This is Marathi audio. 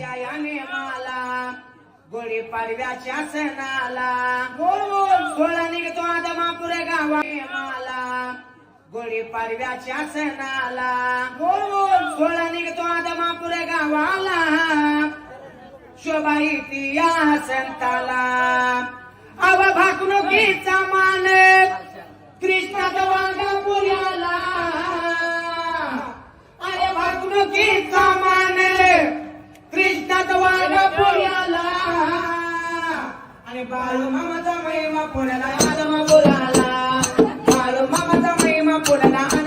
याने मला पाडव्याच्या सणाला. गोळ निघतो आता मापुरे गावा मला गोळी पाडव्याच्या सणाला. गोळ निघतो आता मापुरे गावाला. शोभा येते या संताला. अव भाकणुकीचा मान कृष्णाचा वांगा पुण्याला अरे भाकणुकीचा मान పాలు మమతమయమ పునరాగమ పురాల పాలు మమతమయమ పునరాగమ